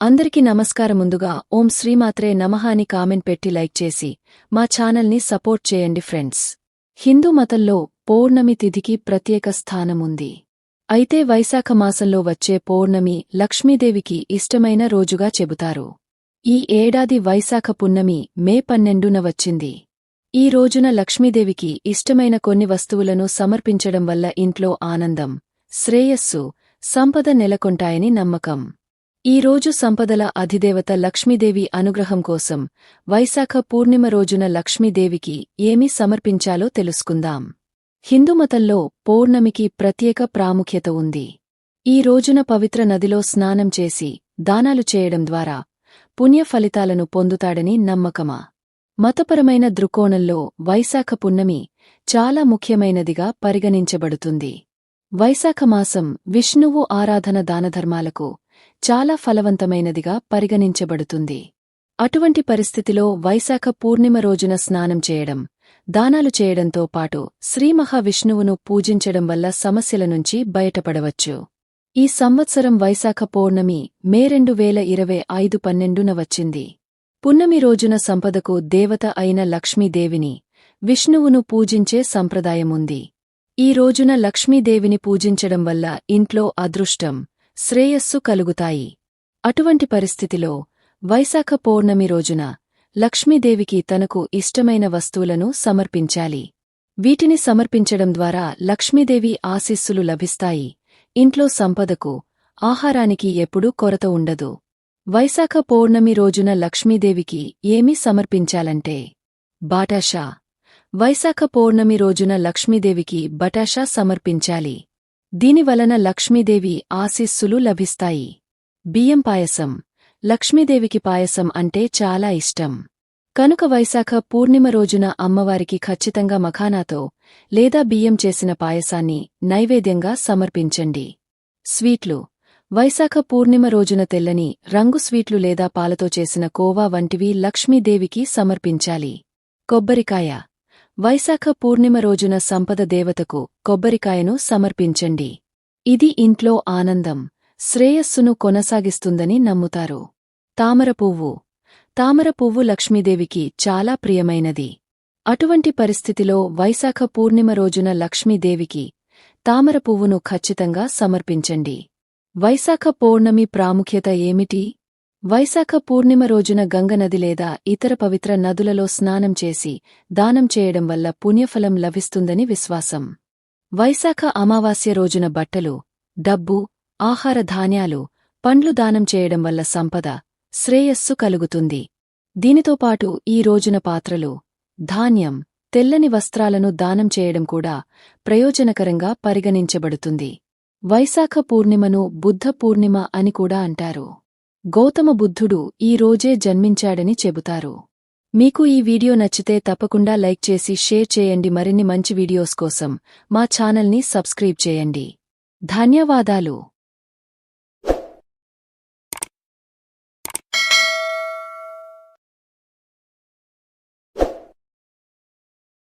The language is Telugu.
అందరికీ నమస్కారం ముందుగా ఓం శ్రీమాత్రే నమః అని కామెంట్ పెట్టి లైక్ చేసి మా ఛానల్ని సపోర్ట్ చేయండి ఫ్రెండ్స్. హిందూ మతంలో పౌర్ణమి తిథికి ప్రత్యేక స్థానముంది. అయితే వైశాఖ మాసంలో వచ్చే పౌర్ణమి లక్ష్మీదేవికి ఇష్టమైన రోజుగా చెబుతారు. ఈ ఏడాది వైశాఖ పున్నమి మే పన్నెండున వచ్చింది. ఈ రోజున లక్ష్మీదేవికి ఇష్టమైన కొన్ని వస్తువులను సమర్పించడం వల్ల ఇంట్లో ఆనందం శ్రేయస్సు సంపద నెలకొంటాయని నమ్మకం. ఈ రోజు సంపదల అధిదేవత లక్ష్మీదేవి అనుగ్రహం కోసం వైశాఖ పూర్ణిమ రోజున లక్ష్మీదేవికి ఏమి సమర్పించాలో తెలుసుకుందాం. హిందుమతంలో పౌర్ణమికి ప్రత్యేక ప్రాముఖ్యత ఉంది. ఈ రోజున పవిత్ర నదిలో స్నానం చేసి దానాలు చేయడం ద్వారా పుణ్య ఫలితాలను పొందుతాడని నమ్మకమా? మతపరమైన దృక్కోణంలో వైశాఖ పున్నమి చాలా ముఖ్యమైనదిగా పరిగణించబడుతుంది. వైశాఖమాసం విష్ణువు ఆరాధన దానధర్మాలకు చాలా ఫలవంతమైనదిగా పరిగణించబడుతుంది. అటువంటి పరిస్థితిలో వైశాఖ పూర్ణిమ రోజున స్నానం చేయడం దానాలు చేయడంతో పాటు శ్రీమహావిష్ణువును పూజించడం వల్ల సమస్యల నుంచి బయటపడవచ్చు. ఈ సంవత్సరం వైశాఖ పౌర్ణమి మే రెండు వేల ఇరవై ఐదు పన్నెండున వచ్చింది. పున్నమి రోజున సంపదకు దేవత అయిన లక్ష్మీదేవిని విష్ణువును పూజించే సంప్రదాయముంది. ఈ రోజున లక్ష్మీదేవిని పూజించడం వల్ల ఇంట్లో అదృష్టం శ్రేయస్సు కలుగుతాయి. అటువంటి పరిస్థితిలో వైశాఖ పౌర్ణమి రోజున లక్ష్మీదేవికి తనకు ఇష్టమైన వస్తువులను సమర్పించాలి. వీటిని సమర్పించడం ద్వారా లక్ష్మీదేవి ఆశీస్సులు లభిస్తాయి. ఇంట్లో సంపదకు ఆహారానికి ఎప్పుడూ కొరత ఉండదు. వైశాఖ పౌర్ణమి రోజున లక్ష్మీదేవికి ఏమి సమర్పించాలంటే బాటాషా. వైశాఖ పౌర్ణమి రోజున లక్ష్మీదేవికి బటాషా సమర్పించాలి. దీనివలన లక్ష్మీదేవి ఆశీస్సులు లభిస్తాయి. బియ్యం పాయసం. లక్ష్మీదేవికి పాయసం అంటే చాలా ఇష్టం. కనుక వైశాఖ పూర్ణిమ రోజున అమ్మవారికి ఖచ్చితంగా మఖానాతో లేదా బియ్యం చేసిన పాయసాన్ని నైవేద్యంగా సమర్పించండి. స్వీట్లు. వైశాఖ పూర్ణిమ రోజున తెల్లని రంగు స్వీట్లు లేదా పాలతో చేసిన కోవా వంటివి లక్ష్మీదేవికి సమర్పించాలి. కొబ్బరికాయ. వైశాఖ పూర్ణిమ రోజున సంపద దేవతకు కొబ్బరికాయను సమర్పించండి. ఇది ఇంట్లో ఆనందం శ్రేయస్సును కొనసాగిస్తుందని నమ్ముతారు. తామర పువ్వు. తామర పువ్వు లక్ష్మీదేవికి చాలా ప్రియమైనది. అటువంటి పరిస్థితిలో వైశాఖ పూర్ణిమ రోజున లక్ష్మీదేవికి తామర పువ్వును ఖచ్చితంగా సమర్పించండి. వైశాఖ పౌర్ణమి ప్రాముఖ్యత ఏమిటి? వైశాఖ పూర్ణిమ రోజున గంగనది లేదా ఇతర పవిత్ర నదులలో స్నానం చేసి దానం చేయడం వల్ల పుణ్యఫలం లభిస్తుందని విశ్వాసం. వైశాఖ అమావాస్య రోజున బట్టలు డబ్బు ఆహార ధాన్యాలు పండ్లు దానం చేయడం వల్ల సంపద శ్రేయస్సు కలుగుతుంది. దీనితోపాటు ఈ రోజున పాత్రలు ధాన్యం తెల్లని వస్త్రాలను దానం చేయడం కూడా ప్రయోజనకరంగా పరిగణించబడుతుంది. వైశాఖ పూర్ణిమను బుద్ధ పూర్ణిమ అని కూడా అంటారు. గౌతమ బుద్ధుడు ఈ రోజే జన్మించాడని చెబుతారు. మీకు ఈ వీడియో నచ్చితే తప్పకుండా లైక్ చేసి షేర్ చేయండి. మరిన్ని మంచి వీడియోస్ కోసం మా ఛానల్ని సబ్స్క్రైబ్ చేయండి. ధన్యవాదాలు.